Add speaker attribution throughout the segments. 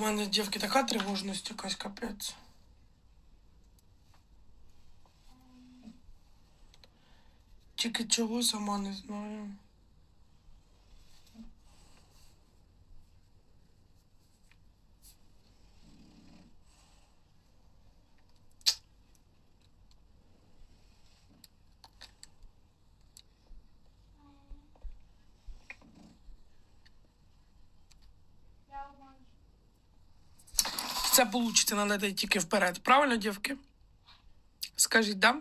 Speaker 1: У мене, дівки, така тривожність якась капець. Тільки чого сама не знаю. Це получиться, треба йти тільки вперед. Правильно, дівки? Скажіть, да?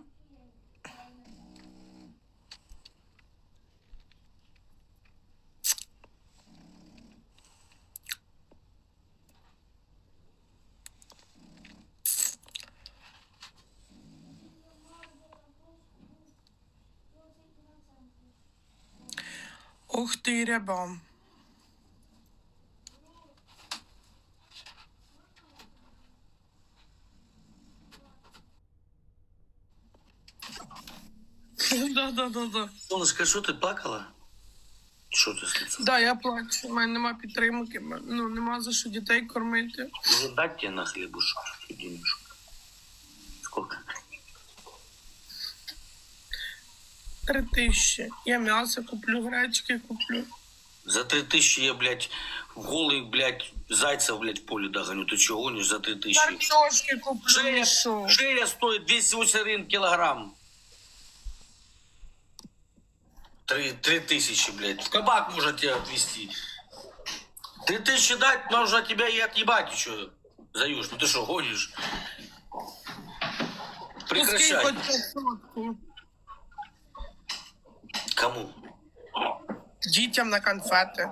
Speaker 1: Ух ти, ряба. Да, да, да, да.
Speaker 2: Солнышко, что ты плакала? Что ты с лицом?
Speaker 1: Да, я плачу. У мене нема підтримки. Ну, нема за що дітей кормити.
Speaker 2: Может дать тебе на хлебушек денежку? Сколько?
Speaker 1: Три тисячі. Я м'ясо куплю, гречки куплю.
Speaker 2: За три тысячи я, блядь, голый, блядь, зайцев, блядь, в поле догоню. Ты чего гонишь за три тысячи?
Speaker 1: Картошки куплю.
Speaker 2: Шея,
Speaker 1: і що?
Speaker 2: шея стоит 281 килограмм. Три, три тысячи, блядь. В кабак можно тебя отвезти. Три тысячи дать, нужно тебя и отъебать еще. Заюш, ну ты что, гонишь? Прекращай. Кому?
Speaker 1: Дітям на конфети.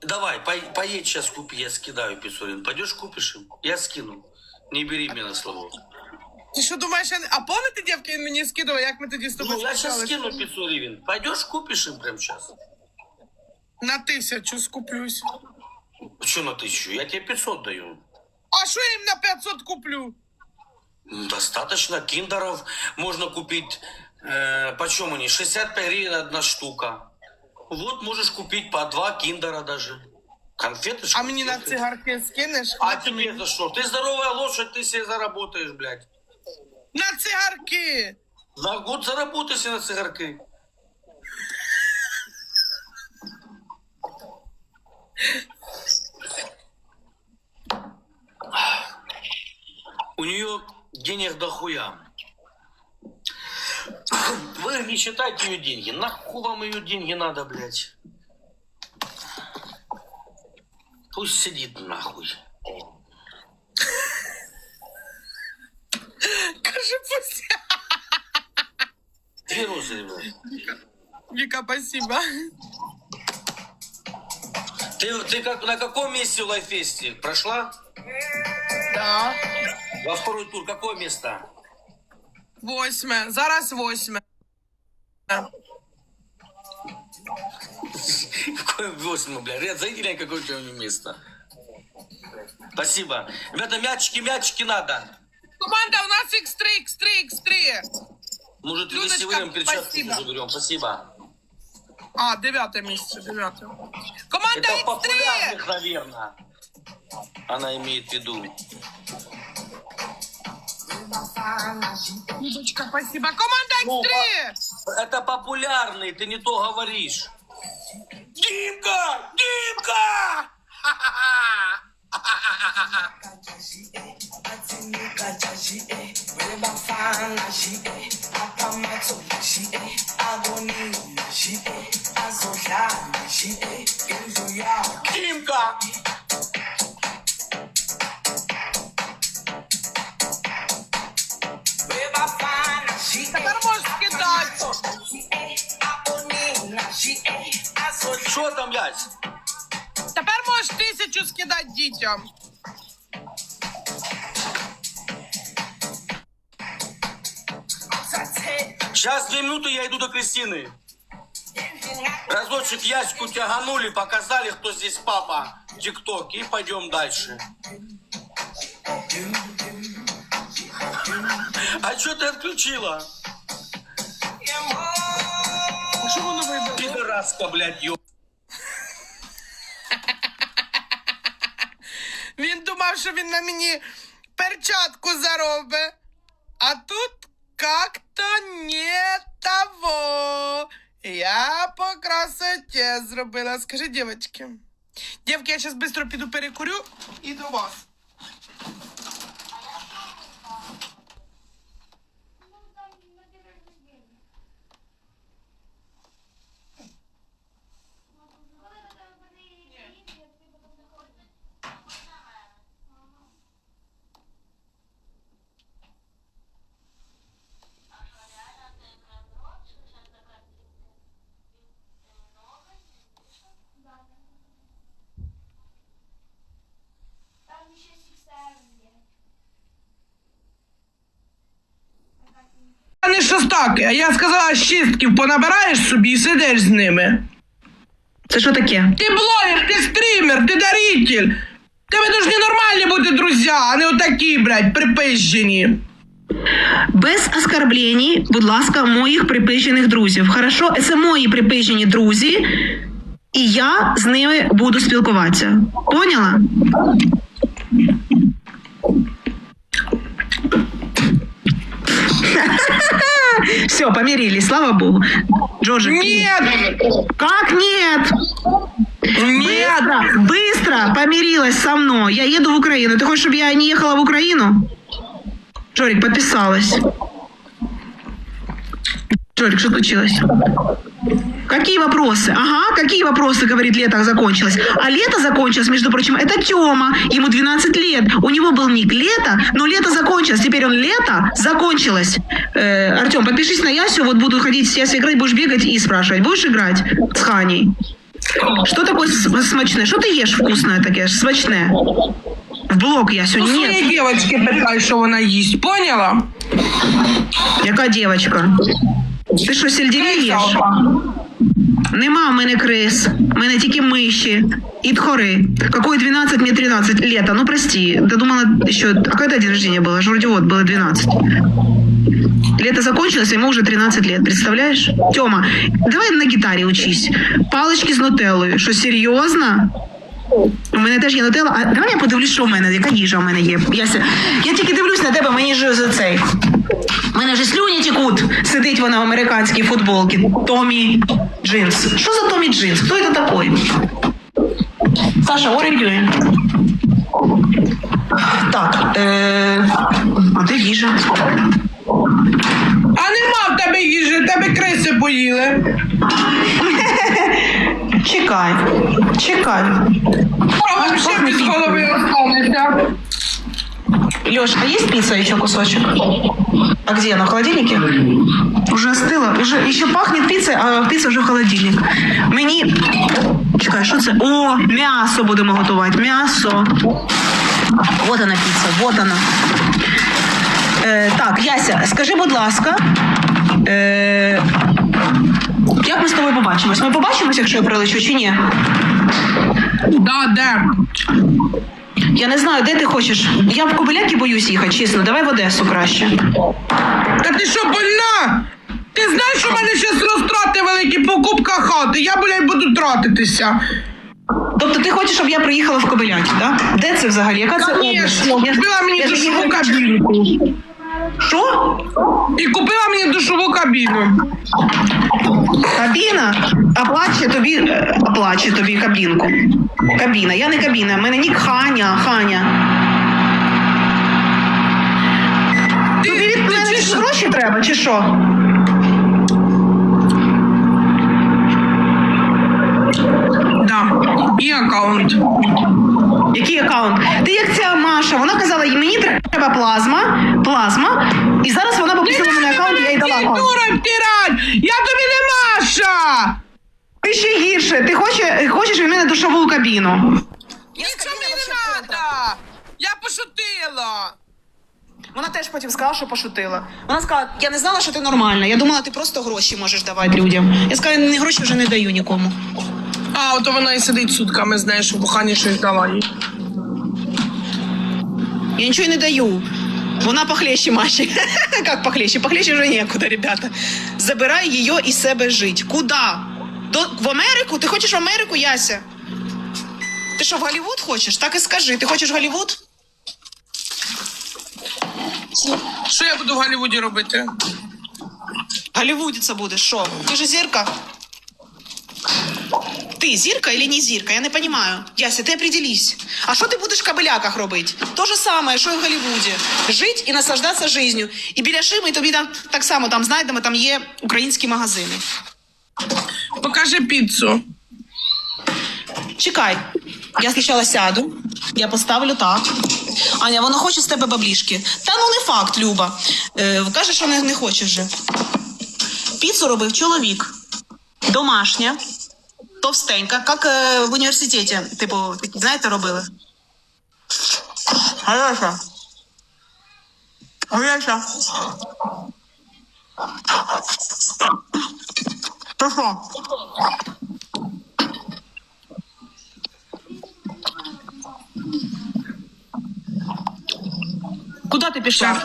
Speaker 2: Давай, по- поедь сейчас купи, я скидаю 500 гривен. Пойдешь купишь им? Я скину. Не бери меня на слово.
Speaker 1: Ти що думаєш, я... не- а пам'ятаєте, дівки, він мені скидував, як ми тоді з тобою
Speaker 2: Ну, я сейчас
Speaker 1: спілкувалися?
Speaker 2: скину 500 гривен. Пойдешь купишь им прямо сейчас?
Speaker 1: На тисячу скуплюсь.
Speaker 2: Что на тысячу? Я тебе 500 даю.
Speaker 1: А що я їм на 500 куплю?
Speaker 2: Ну, Достаточно киндеров можно купить. Э, почем они? 65 гривен одна штука. Вот можешь купить по два киндера даже. Конфеты. ж
Speaker 1: А мені на
Speaker 2: конфеты.
Speaker 1: цигарки скинеш?
Speaker 2: А
Speaker 1: На
Speaker 2: тебе за что? Ты здоровая лошадь, ты себе заработаешь, блядь.
Speaker 1: На цигарки!
Speaker 2: За год заработай себе на цигарки. У нее денег дохуя. Вы не считайте ее деньги. Нахуй вам ее деньги надо, блядь? Пусть сидит нахуй.
Speaker 1: Пусть.
Speaker 2: Две розы.
Speaker 1: Віка, спасибо.
Speaker 2: Ты, ты как, на каком месте в лайфесте? Прошла?
Speaker 1: Да.
Speaker 2: Во второй тур какое место?
Speaker 1: Восьме. Зараз восьме.
Speaker 2: Какое восьмое, бля? Ряд, зайди, глянь, какое у тебя место. Спасибо. Ребята, мячики, мячики надо.
Speaker 1: Команда, у нас X3, X3, X3.
Speaker 2: Может,
Speaker 1: Людочка,
Speaker 2: весевым перчатки
Speaker 1: спасибо.
Speaker 2: заберем. Спасибо.
Speaker 1: А, дев'яте місце, дев'яте. Команда
Speaker 2: Это
Speaker 1: X3!
Speaker 2: популярных, наверное. Она имеет в виду.
Speaker 1: Людочка, спасибо. Команда
Speaker 2: Ну,
Speaker 1: X3!
Speaker 2: Это популярный, ты не то говоришь. Димка! Димка! Димка!
Speaker 1: Тепер можеш скидати.
Speaker 2: Что там, блядь?
Speaker 1: Тисячу скидати дітям.
Speaker 2: Сейчас две минуты, я иду до Кристины. Разочек яську тяганули, показали, кто здесь папа. Тикток, и пойдем дальше. А что ты отключила?
Speaker 1: А що воно вибило?
Speaker 2: Пидораска, блядь, ё...
Speaker 1: думав, що він на мені перчатку заробить. А тут как-то не того. Я по красоті зробила. Скажи, дівчатки. Дівки, я зараз швидко піду перекурю і до вас. А щось таке. Я сказала, щистків понабираєш собі і сидиш з ними.
Speaker 3: Це що таке?
Speaker 1: Ти блогер, ти стрімер, ти даритель. Тебе должны нормальні бути друзі, а не отакі, блядь, припизжені.
Speaker 3: Без оскорблень, будь ласка, моїх припижених друзів. Хорошо, це мої припижені друзі, і я з ними буду спілкуватися. Поняла? Все, помирились, слава богу. Джорджик.
Speaker 1: Ні!
Speaker 3: Как нет? Быстро, быстро помирилась со мной. Я еду в Украину. Ты хочешь, чтобы я не ехала в Украину? Жорик, подписалась. Жорик, что случилось? Какие вопросы? Ага, какие вопросы, говорит, лето закончилось. А лето закончилось, между прочим, это Тёма. Ему 12 лет. У него был ник лето, но лето закончилось. Теперь он лето закончилось. Э, Артем, подпишись на Ясю, вот буду ходить с Ясей играть, будешь бегать и спрашивать. Будешь играть с Ханей? Что такое с- смачне? Что ты ешь вкусное таке? Смачне? В блок я
Speaker 1: У
Speaker 3: сьогодні. Ні.
Speaker 1: своєї дівчинки питай, що вона їсть, поняла?
Speaker 3: Яка дівчинка? Ти що, сельдерей їш?
Speaker 1: Кайсалка.
Speaker 3: Нема в мене крис, в мене тільки миші і тхори. Какой 12, мне 13 лето. Ну прости, ты думала еще... А когда день рождения было? Ж Вроде вот, было 12. Лето закончилось, а ему уже 13 лет, представляешь? Тёма, давай на гітарі учись. Палички з нутеллою. Що, серйозно? У мене теж є нутелла. А давай я подивлюсь, що в мене, яка їжа в мене є. Я, я тільки дивлюсь на тебе, мені ж за цей. У мене вже слюні текуть. Сидить вона в американській футболці. Томі Джинс. Що за Томі Джинс? Хто це такий? Саша, what? Так, е... а де їжа?
Speaker 1: А нема в тебе їжі, тебе криси поїли.
Speaker 3: Чекай, чекай.
Speaker 1: А ще без голови останеться.
Speaker 3: Леш, а есть пицца еще кусочек? А где она? В холодильнике? Уже остыла. Уже еще пахнет пиццей, а пицца вже в холодильник. Мені. Чекай, що це? О, м'ясо будемо готувати. М'ясо. Вот она піца, вот она. Е, так, Яся, скажи, будь ласка. Е, як ми з тобою побачимось? Ми побачимось, якщо я прилечу, чи ні?
Speaker 1: Да, де?
Speaker 3: Я не знаю, де ти хочеш. Я в Кобиляки боюсь їхати, чесно. Давай в Одесу краще.
Speaker 1: Та ти що, больна? Ти знаєш, що в мене зараз розтрати великі покупка хати. Я, блядь, буду тратитися.
Speaker 3: Тобто ти хочеш, щоб я приїхала в Кобиляки, так? Да? Де це взагалі? Яка це область?
Speaker 1: Звісно,
Speaker 3: Я
Speaker 1: купила мені
Speaker 3: я ж-
Speaker 1: душову кабінку.
Speaker 3: Що?
Speaker 1: І купила мені душову кабіну.
Speaker 3: Кабіна оплачує тобі, е, оплачує тобі кабінку. Кабіна. Я не кабіна, в мене нік Ханя, Ханя.
Speaker 1: Ти,
Speaker 3: Тобі від мене
Speaker 1: чи що?
Speaker 3: гроші треба, чи що?
Speaker 1: Да. І аккаунт.
Speaker 3: Який аккаунт? Ти як ця Маша, вона казала, мені треба плазма, плазма, і зараз вона попросила мене аккаунт, я їй дала аккаунт.
Speaker 1: Втирать! Я тобі не Маша!
Speaker 3: Ти ще гірше, ти хочеш, хочеш від мене душову кабіну.
Speaker 1: Нічого мені не треба! Я пошутила!
Speaker 3: Вона теж потім сказала, що пошутила. Вона сказала, я не знала, що ти нормальна. Я думала, ти просто гроші можеш давати людям. Я сказала, ні гроші вже не даю нікому.
Speaker 1: А, ото вона і сидить сутками, знаєш, що бухані щось дала їй.
Speaker 3: Я нічого не даю. Вона похлеще Маші. Як похлеще? Похлеще вже некуда, ребята. Забирай її і себе жить. Куда? До, в Америку? Ти хочеш в Америку, Яся? Ти що, в Голлівуд хочеш? Так і скажи. Ти хочеш в Голлівуд?
Speaker 1: Що я буду в Голлівуді робити?
Speaker 3: Голлівуді це будеш, що? Ти ж зірка. Ти зірка или не зірка? Я не понимаю. Яся, ти определись. А що ти будеш в кабеляках робити? То же саме, що і в Голлівуді. Жить і наслаждатися життю. І біля Шими тобі там так само там знайдемо, там є українські магазини.
Speaker 1: Покажи піцу.
Speaker 3: Чекай. Я спочатку сяду, я поставлю так. Аня, вона хоче з тебе баблішки. Та ну не факт, Люба. Е, каже, що не, не хоче вже. Піцу робив чоловік. Домашня, товстенька, як е, в університеті, типу, такі, знаєте, робили. Гаряча. Гаряча. Ти що? Куди ти пішла?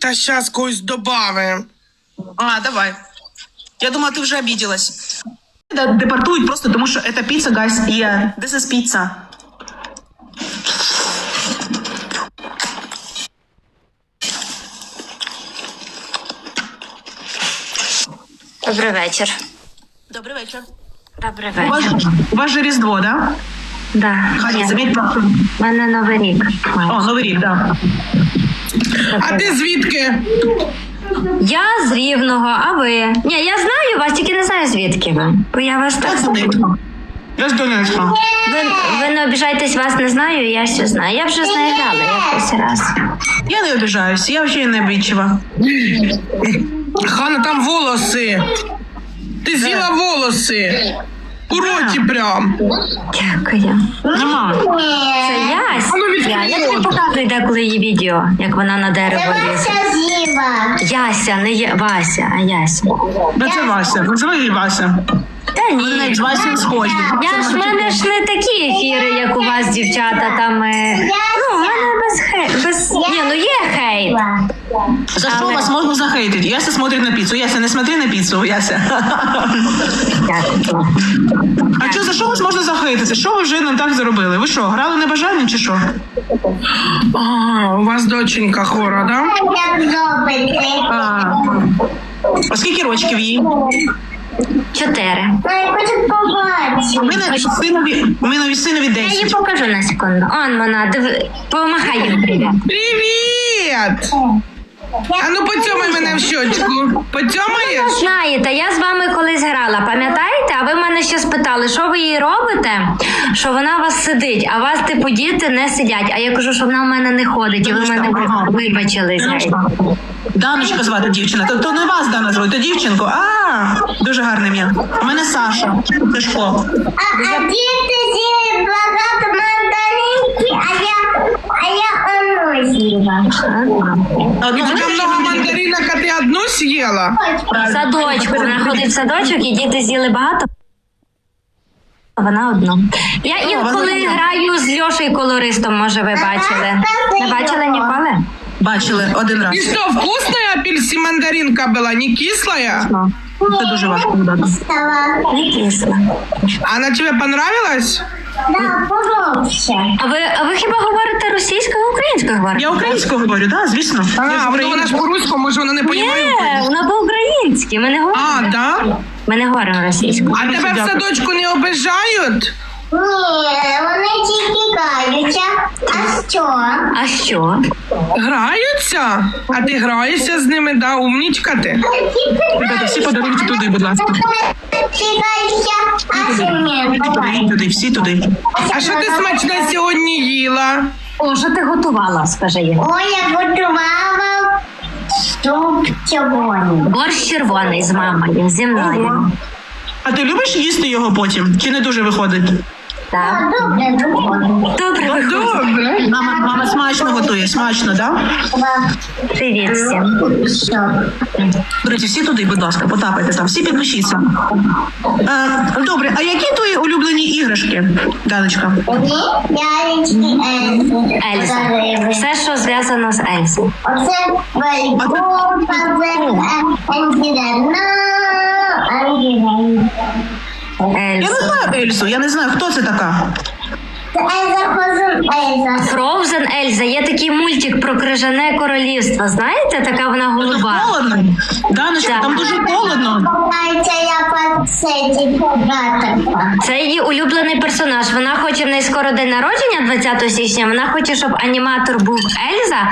Speaker 1: Та щас когось добавим.
Speaker 3: А, давай. Я думала, ти вже обиделась. Депортують просто тому, що це піца, guys. Yeah, this is pizza.
Speaker 4: Добрий вечір.
Speaker 3: Добрий вечір.
Speaker 4: Добрий
Speaker 3: У вас,
Speaker 4: вечір.
Speaker 3: у вас же Різдво, да?
Speaker 4: Да.
Speaker 3: Просто.
Speaker 4: в мене новий рік.
Speaker 3: О, Новий рік, да.
Speaker 1: А ти звідки?
Speaker 4: Я з Рівного, а ви? Ні, я знаю вас, тільки не знаю звідки ви. Бо я вас так.
Speaker 3: Я з Донецька.
Speaker 4: Ви, ви не обіжайтесь, вас не знаю, я все знаю. Я вже з нею грала якось раз.
Speaker 3: Я не обіжаюсь, я взагалі не обідчива.
Speaker 1: Хана, там волоси. Ти з'їла волоси. У роті прям.
Speaker 4: Дякую.
Speaker 3: Нема.
Speaker 4: Це Ясь.
Speaker 1: Ну,
Speaker 4: Я, я тобі показую деколи її відео, як вона на дерево лізе. Яся, не є Вася, а Яся.
Speaker 3: Да це Вася. Називай її Вася.
Speaker 4: Та ні.
Speaker 3: Вони з Васі схожі.
Speaker 4: Я ж в мене ж не такі ефіри, як у вас, дівчата, там. Е... Ну, в мене без хей. Без... Ні, ну є хейт.
Speaker 3: За що
Speaker 4: Але-
Speaker 3: вас можна захейтити? Яся смотрить на піцу. Яся, не смотри на піцу, Яся.
Speaker 4: Дякую.
Speaker 3: А що, за що вас можна захейтити? Що ви вже не так зробили? Ви що, грали небажання чи що?
Speaker 1: А, у вас доченька хвора, да?
Speaker 3: А, а скільки рочків їй?
Speaker 4: Чотири.
Speaker 3: У мене синові, ми мене синові
Speaker 4: Я її
Speaker 3: 10.
Speaker 4: покажу на секунду. Он вона, див... помахай їм привіт.
Speaker 1: Привіт! А ну поцьомай мене в щочку. Поцьомаєш?
Speaker 4: Знаєте, я з вами колись грала, пам'ятаєте? А ви мене ще спитали, що ви їй робите? Що вона у вас сидить, а у вас типу діти не сидять. А я кажу, що вона в мене не ходить, і ви мене
Speaker 3: Ага.
Speaker 4: вибачили.
Speaker 3: Даночка звати дівчина. То, то не вас Дана звати, то дівчинку. А, дуже гарне ім'я. У мене Саша. Сашко.
Speaker 5: А діти з'їли багато мандаринки, а я, а я
Speaker 3: Одну
Speaker 1: Така много мандаринок, а ти одну з'їла?
Speaker 4: В садочку. Вона ходить в садочок, і діти з'їли багато. а Вона одну. Я інколи граю з Льошею колористом, може, ви бачили. Не бачили ніколи?
Speaker 3: Бачили один раз.
Speaker 1: И что, вкусная апельсин мандаринка была, не кислая?
Speaker 4: Ну,
Speaker 3: Це дуже важко додати.
Speaker 4: не кисло.
Speaker 1: Она тебе понравилась?
Speaker 5: Да, подобся.
Speaker 4: А ви, а ви хіба говорите російською, українською говорите?
Speaker 3: Я українською говорю, так, звісно. Я з
Speaker 1: А, ну
Speaker 3: України.
Speaker 1: вона ж по-руському, може вона не
Speaker 4: Ні,
Speaker 1: понімає.
Speaker 4: вона по-українськи. Ми не говоримо.
Speaker 1: А, да?
Speaker 4: Ми не говоримо російською.
Speaker 1: А тебе в садочку не обижають?
Speaker 5: Ні, вони тільки каються. А що?
Speaker 4: А що?
Speaker 1: Граються? А ти граєшся з ними, да? Умнічка ти?
Speaker 3: Ребята, всі подарунки туди, будь ласка.
Speaker 5: Чекайся, а що.
Speaker 3: Туди, всі туди.
Speaker 1: А що ти смачне сьогодні їла?
Speaker 4: О, що ти готувала, скажи їм.
Speaker 5: О, я готувала суп червоний.
Speaker 4: Борщ червоний з мамою, зі мною.
Speaker 3: А ти любиш їсти його потім? Чи не дуже виходить?
Speaker 4: Так.
Speaker 5: Добре, добре.
Speaker 3: Мама, мама смачно готує, смачно, так?
Speaker 4: Привіт всім.
Speaker 3: Всі туди, будь ласка, потапайте там, всі підпишіться. Е, добре, а які твої улюблені іграшки, Даночка?
Speaker 5: Мені лялечки Ельзи.
Speaker 4: Ельза. Все, що зв'язано з Ельзою.
Speaker 5: Оце валькон, пазер, ангелена, ангелена.
Speaker 3: Я не знаю Ельсу, я не знаю, хто це така.
Speaker 5: Ельза Козун Ельза.
Speaker 4: Фроузен Ельза. Є такий мультик про крижане королівство. Знаєте, така вона голуба.
Speaker 3: холодно. Даночка,
Speaker 4: Так.
Speaker 3: там дуже холодно.
Speaker 5: Я.
Speaker 4: Це її улюблений персонаж. Вона хоче в неї скоро день народження 20 січня. Вона хоче, щоб аніматор був Ельза.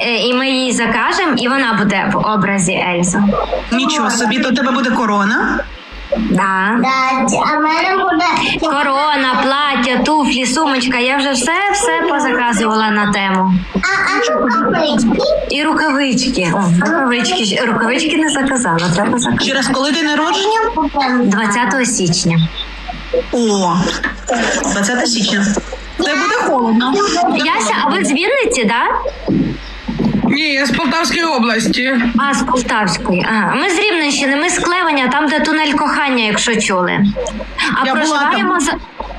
Speaker 4: е, І ми їй закажемо, і вона буде в образі Ельзи.
Speaker 3: Нічого собі, то у тебе буде корона.
Speaker 4: Да.
Speaker 5: Да, а в мене буде
Speaker 4: Корона, плаття, туфлі, сумочка. Я вже все все позаказувала на тему.
Speaker 5: А, а рукавички?
Speaker 4: І рукавички. О, рукавички, ж- рукавички не заказала. Треба заказати.
Speaker 3: Через коли день народження?
Speaker 4: 20 січня.
Speaker 3: О, 20 січня. Це буде холодно.
Speaker 4: Яся, а ви з Вінниці, да?
Speaker 1: Ні, я з Полтавської області.
Speaker 4: А, з Полтавської. Ага. Ми з Рівненщини, ми з Клевеня, там, де тунель кохання, якщо чули. А
Speaker 3: Я була
Speaker 4: проживаємо
Speaker 3: там.
Speaker 4: за.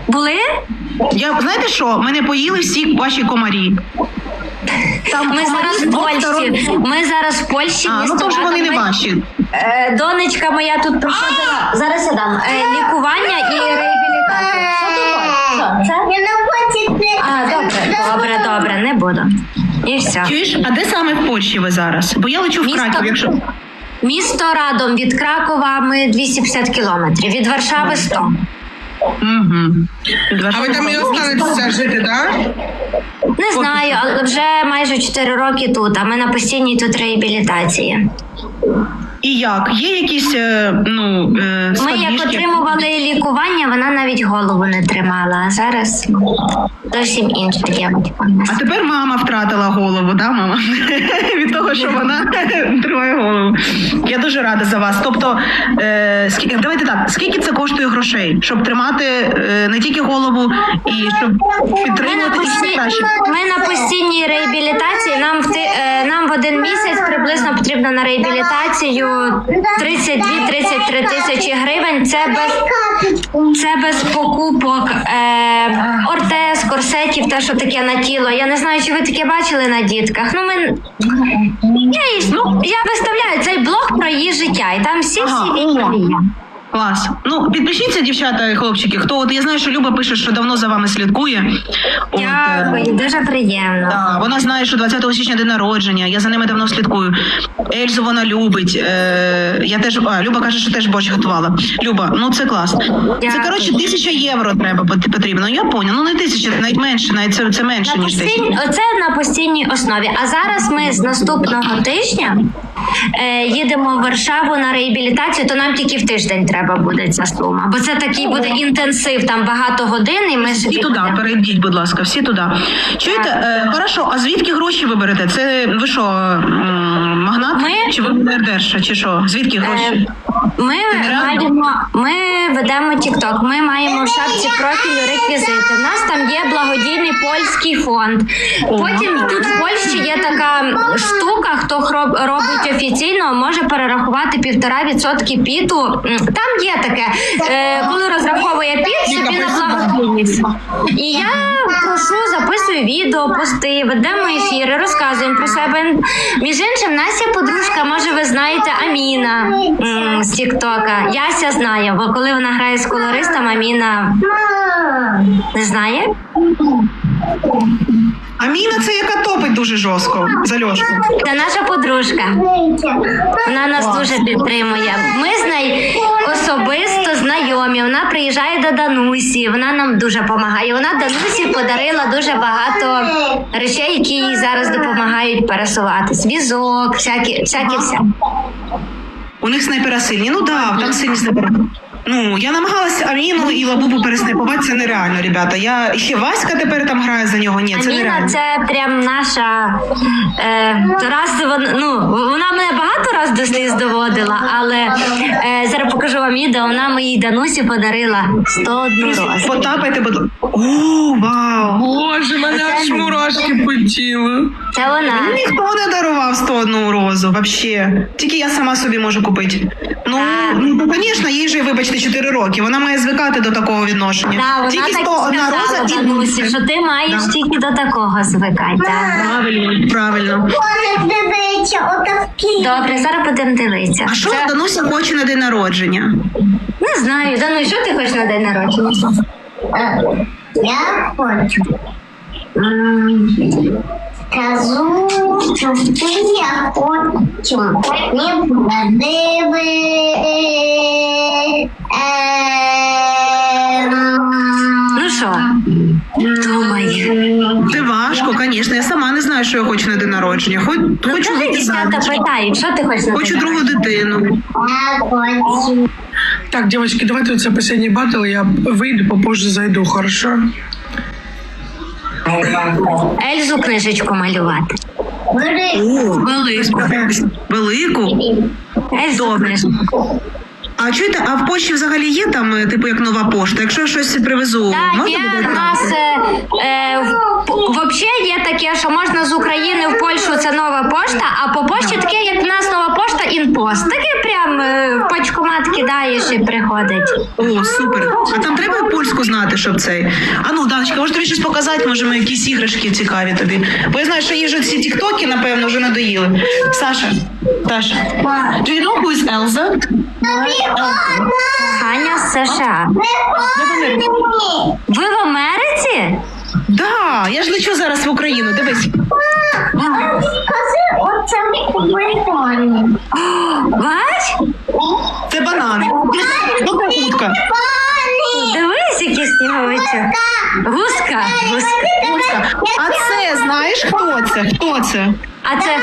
Speaker 4: Були?
Speaker 3: Я знаєте що? Мене поїли всі ваші комарі. Там
Speaker 4: Ми
Speaker 3: комарі
Speaker 4: зараз
Speaker 3: з
Speaker 4: в
Speaker 3: двох
Speaker 4: Польщі.
Speaker 3: сторон.
Speaker 4: Ми зараз в Польщі.
Speaker 3: А, ну
Speaker 4: місто
Speaker 3: то ж вони не ваші.
Speaker 4: Е, Донечка моя тут проходила. Зараз я дам. Е, лікування і реабілітація. Що ти? Що, це?
Speaker 5: Я не хочу.
Speaker 4: А, добре, добре, добре, не буду. І все.
Speaker 3: Чуєш, а де саме в Польщі ви зараз? Бо я лечу в
Speaker 4: Місто-
Speaker 3: Краків, якщо.
Speaker 4: Місто Радом від Кракова ми 250 кілометрів, від Варшави 100.
Speaker 3: Угу.
Speaker 1: А ви там і останетеся жити, так?
Speaker 4: Не знаю, але вже майже 4 роки тут, а ми на постійній тут реабілітації.
Speaker 3: І як? Є якісь е, ну, е,
Speaker 4: Ми як отримували лікування, вона навіть голову не тримала. А зараз зовсім інша дівчинка.
Speaker 3: А тепер мама втратила голову, да, мама? Від того, що вона тримає голову. Я дуже рада за вас. Тобто, е, скільки, давайте так, скільки це коштує грошей, щоб тримати е, не тільки голову і щоб
Speaker 4: Ми на, ми на постійній реабілітації. Нам в ти... е, нам в один місяць приблизно потрібно на реабілітацію 32-33 тисячі гривень. Це без Це без покупок е, ортез, корсетів, те, що таке на тіло. Я не знаю, чи ви таке бачили на дітках. Ну, ми... я, ну, я виставляю цей блог про її життя, і там всі всі
Speaker 3: о. Клас. Ну, підпишіться, дівчата і хлопчики. Хто от я знаю, що Люба пише, що давно за вами слідкує. От, е,
Speaker 4: дуже приємно.
Speaker 3: Так, вона знає, що 20 січня день народження. Я за ними давно слідкую. Ельзу вона любить. Е, я теж а, Люба каже, що теж борщ готувала. Люба, ну це клас. Це
Speaker 4: Дякую.
Speaker 3: коротше тисяча євро треба пот- потрібно. Я поняла. Ну не тисяча, навіть менше, навіть це, це менше
Speaker 4: На
Speaker 3: ніж тисяча.
Speaker 4: Оце на постійній основі. А зараз ми з наступного тижня е, їдемо в Варшаву на реабілітацію, то нам тільки в тиждень треба буде ця сума. Бо це такий буде інтенсив, там багато годин, і ми
Speaker 3: Всі туди, перейдіть, будь ласка, всі туди. Чуєте, е, хорошо, а звідки гроші ви берете? Це ви що, магнат?
Speaker 4: Ми-
Speaker 3: Чи ви мільярдерша, чи що? Звідки гроші?
Speaker 4: Ми маємо, ми ведемо TikTok, ми маємо в шапці профілю реквізити. У нас там є благодійний польський фонд. Потім тут в Польщі є така штука, хто хро- робить офіційно, може перерахувати півтора відсотки піту. Там є таке, е, коли розраховує піт собі на благодійність. І я прошу, записую відео, пости, ведемо ефіри, розказуємо про себе. Між іншим, Настя подружка, може, ви знаєте Аміна м, з Тіктока. Яся знає, бо коли вона грає з колористом, Аміна не знає.
Speaker 3: Аміна це яка топить дуже жорстко за Льошку.
Speaker 4: Це наша подружка. Вона нас дуже підтримує. Ми з нею особисто знайомі. Вона приїжджає до Данусі. Вона нам дуже допомагає. Вона Данусі подарила дуже багато речей, які їй зараз допомагають пересуватись. Візок, всякі, всякі всякі.
Speaker 3: У них снайпера сильні. Ну так, да, там сильні снайпери. Ну, я намагалася Аміну і Лабубу переснайпувати, це нереально, ребята. Я ще Васька тепер там грає за нього. Ні, це
Speaker 4: Аміна
Speaker 3: нереально.
Speaker 4: це прям наша е, раз вон- ну, вона мене багато раз до сліз доводила, але е, зараз покажу вам відео. Вона моїй Данусі подарила 101 роз.
Speaker 3: Потапайте, будь ласка. О, вау!
Speaker 1: Боже, мене аж мурашки по тілу.
Speaker 4: Це вона.
Speaker 3: Ніхто не дарував 101 розу, вообще. Тільки я сама собі можу купити. Ну, ну звісно, їй же, вибачте, 4 роки. Вона має звикати до такого відношення.
Speaker 4: Да, вона
Speaker 3: Тільки
Speaker 4: так і
Speaker 3: 101
Speaker 4: сказала
Speaker 3: роза і
Speaker 4: Данусі, що ти маєш
Speaker 3: Да.
Speaker 4: тільки до такого звикати. Да.
Speaker 3: Правильно, правильно.
Speaker 5: Коник дивиться, отакий.
Speaker 4: Добре, зараз будемо дивитися.
Speaker 3: А що
Speaker 4: Це-
Speaker 3: Дануся хоче на день народження?
Speaker 4: Не знаю, Дану, що ти хочеш на день народження?
Speaker 5: Я хочу. М, Скажу, що ти хочу. Не подиви.
Speaker 4: Ну що, думай.
Speaker 3: Це важко, звісно. Я сама не знаю, що я хочу на день народження. Хоч, хочу
Speaker 4: Кажи,
Speaker 3: вийти
Speaker 4: дівчата
Speaker 3: заміж.
Speaker 4: питають, що ти хочеш на
Speaker 3: Хочу
Speaker 4: день
Speaker 3: другу дитину.
Speaker 5: Я хочу.
Speaker 1: Так, девочки, давайте це останній батл, я вийду, попозже зайду, хорошо?
Speaker 4: Ельзу книжечку малювати.
Speaker 3: Велику. Велику?
Speaker 4: Ельзу
Speaker 3: Добре. А чуєте, а в Польщі взагалі є там, е, типу, як нова пошта? Якщо я щось привезу,
Speaker 4: Так,
Speaker 3: можна
Speaker 4: є
Speaker 3: буде
Speaker 4: в нас е, е, в- взагалі є таке, що можна з України в Польщу це нова пошта, а по пошті таке, як в нас нова пошта інпост. Таке прям е, в почкомат кидаєш і приходить.
Speaker 3: О, супер. А там треба польську знати, щоб цей. А ну, Даночка, може тобі щось показати, може ми якісь іграшки цікаві тобі. Бо я знаю, що їй вже ці тіктоки, напевно, вже надоїли. Саша, Саша, do you know who is Elsa?
Speaker 4: Ханя з США. Ви в Америці?
Speaker 3: Да, я ж лечу зараз в Україну, дивись.
Speaker 5: Оце прикольно.
Speaker 4: Бач?
Speaker 3: Це банани. Ну, утка.
Speaker 4: Дивись, який сніговичок. Гуска, гуска.
Speaker 3: Утка. А це знаєш хто це? Хто це?
Speaker 4: А це.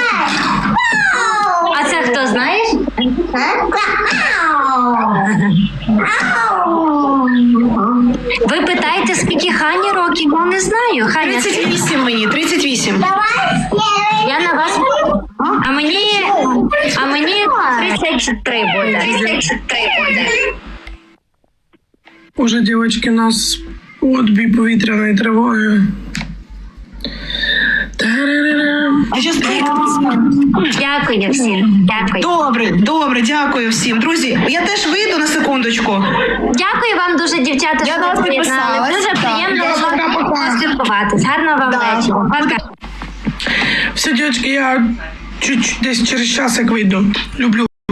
Speaker 4: А це хто знаєш? Ви питаєте, скільки Хані років? Я не знаю. Ханя, скільки?
Speaker 3: 38 мені, 38.
Speaker 4: я на вас. А мені. А мені 33 буде. 33 буде.
Speaker 1: Уже, дівчатки нас отбій повітряної тривоги. Та-ра-ра-рам.
Speaker 3: А що
Speaker 4: Дякую всім. Дякую.
Speaker 3: Добре, добре, дякую всім. Друзі, я теж вийду на секундочку.
Speaker 4: Дякую вам дуже, дівчата,
Speaker 3: Я
Speaker 4: що
Speaker 3: вас
Speaker 4: приєднали. Дуже приємно з вами
Speaker 1: пока-пока.
Speaker 4: Гарного вам
Speaker 3: Да.
Speaker 4: вечора. Пока.
Speaker 1: Все, дівчатки, я чуть-чуть десь через час як вийду. Люблю.